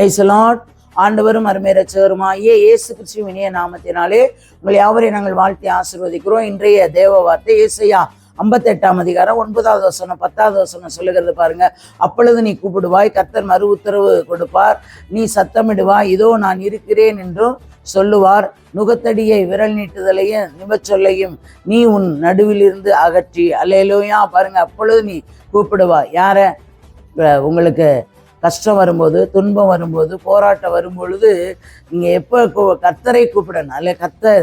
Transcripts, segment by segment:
பிரைசலாட் ஆண்டவரும் அருமை ரச்சகருமாகிய இயேசு கிறிஸ்துவின் இனிய நாமத்தினாலே உங்களை யாவரையும் நாங்கள் வாழ்த்தி ஆசிர்வதிக்கிறோம். இன்றைய தேவ வார்த்தை இயேசையா ஐம்பத்தெட்டாம் அதிகாரம் ஒன்பதாவது வசனம் பத்தாவது வசனம் சொல்லுகிறது பாருங்க. அப்பொழுது நீ கூப்பிடுவாய் கத்தர் மறு உத்தரவு கொடுப்பார். நீ சத்தமிடுவாய் இதோ நான் இருக்கிறேன் என்றும் சொல்லுவார். நுகத்தடியை விரல் நீட்டுதலையும் நிபச்சொல்லையும் நீ உன் நடுவிலிருந்து அகற்றி. அலையிலோயா பாருங்க அப்பொழுது நீ கூப்பிடுவா யார? உங்களுக்கு கஷ்டம் வரும்போது துன்பம் வரும்போது போராட்டம் வரும்பொழுது நீங்கள் எப்போ கத்தரை கூப்பிடணும். அல்ல கத்த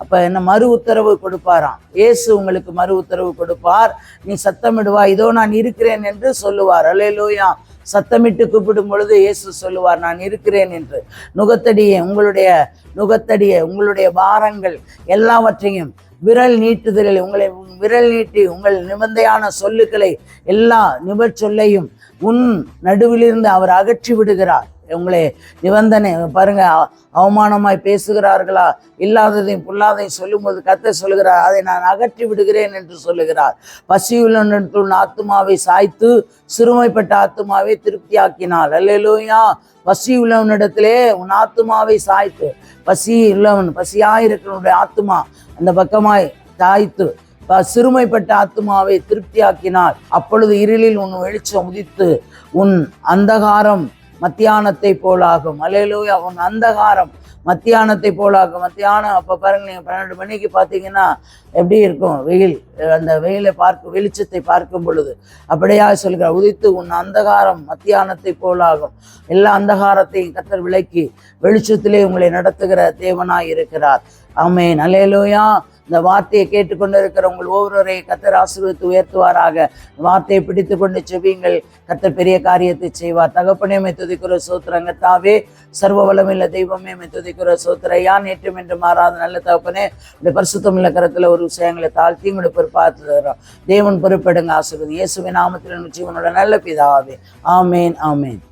அப்போ என்ன மறு உத்தரவு கொடுப்பாராம். இயேசு உங்களுக்கு மறு உத்தரவு கொடுப்பார். நீ சத்தமிடுவா இதோ நான் இருக்கிறேன் என்று சொல்லுவார். அல்லேலூயா. சத்தமிட்டு கூப்பிடும் பொழுது இயேசு சொல்லுவார் நான் இருக்கிறேன் என்று. நுகத்தடியே உங்களுடைய நுகத்தடியே உங்களுடைய பாரங்கள் எல்லாவற்றையும் விரல் நீட்டுதலில் உங்களை விரல் நீட்டி உங்கள் நிபந்தையான சொல்லுக்களை எல்லா நிபச்சொல்லையும் உன் நடுவிலிருந்து அவர் அகற்றி விடுகிறார் உங்களை நிபந்தனை பாருங்க அவமானமாய் பேசுகிறார்களா? இல்லாததையும் பொல்லாதையும் சொல்லும்போது கத்த சொல்லுகிறார் அதை நான் அகற்றி விடுகிறேன் என்று சொல்லுகிறார். பசியுள்ள ஆத்துமாவை சாய்த்து சிறுமைப்பட்ட ஆத்துமாவை திருப்தியாக்கினார். அல்லேலூயா. பசி உள்ளவனிடத்திலே உன் ஆத்துமாவை சாய்த்து பசி உள்ளவன் பசியாயிருக்கிறவனுடைய ஆத்துமா அந்த பக்கமாய் சாய்த்து ப- சிறுமைப்பட்ட ஆத்துமாவை திருப்தியாக்கினார். அப்பொழுது இருளில் உன் வெளிச்சம் உதித்து உன் அந்தகாரம் மத்தியானத்தை போலாகும். அலையிலூயா உன் அந்தகாரம் மத்தியானத்தை போலாகும். மத்தியானம் அப்போ பாருங்கள் நீங்கள் பன்னெண்டு மணிக்கு பார்த்தீங்கன்னா எப்படி இருக்கும்? வெயில் அந்த வெயிலை பார்க்க வெளிச்சத்தை பார்க்கும் பொழுது. அப்படியா சொல்கிறார் உதித்து உன் அந்தகாரம் மத்தியானத்தை போலாகும். எல்லா அந்தகாரத்தையும் கத்தர் விலக்கி வெளிச்சத்திலே உங்களை நடத்துகிற தேவனாய் இருக்கிறார். ஆமென். அலையலோயா இந்த வார்த்தையை கேட்டுக்கொண்டு உங்கள் ஒவ்வொருவரை கத்தர் ஆசீர்வதித்து உயர்த்துவாராக. இந்த வார்த்தையை பிடித்து கொண்டு செவியுங்கள் கத்தர் பெரிய காரியத்தை செய்வார். தகப்பனே மை துதிக்கிற சோத்திரங்கத்தாவே சர்வ வளமில்ல தெய்வமே மை துதிக்கிற சோத்திர. யான் ஏற்றும் என்று மாறாத நல்ல தகப்பனே இந்த பரிசுத்தம் கரத்தில் ஒரு விஷயங்களை தாழ்த்தி உங்களை பொறுப்பாத்து தரோம் தேவன் பொறுப்பெடுங்க ஆசீர்வதி. இயேசுவின் நாமத்தில் ஜீவனோட நல்ல பிதாவே. ஆமேன் ஆமேன்.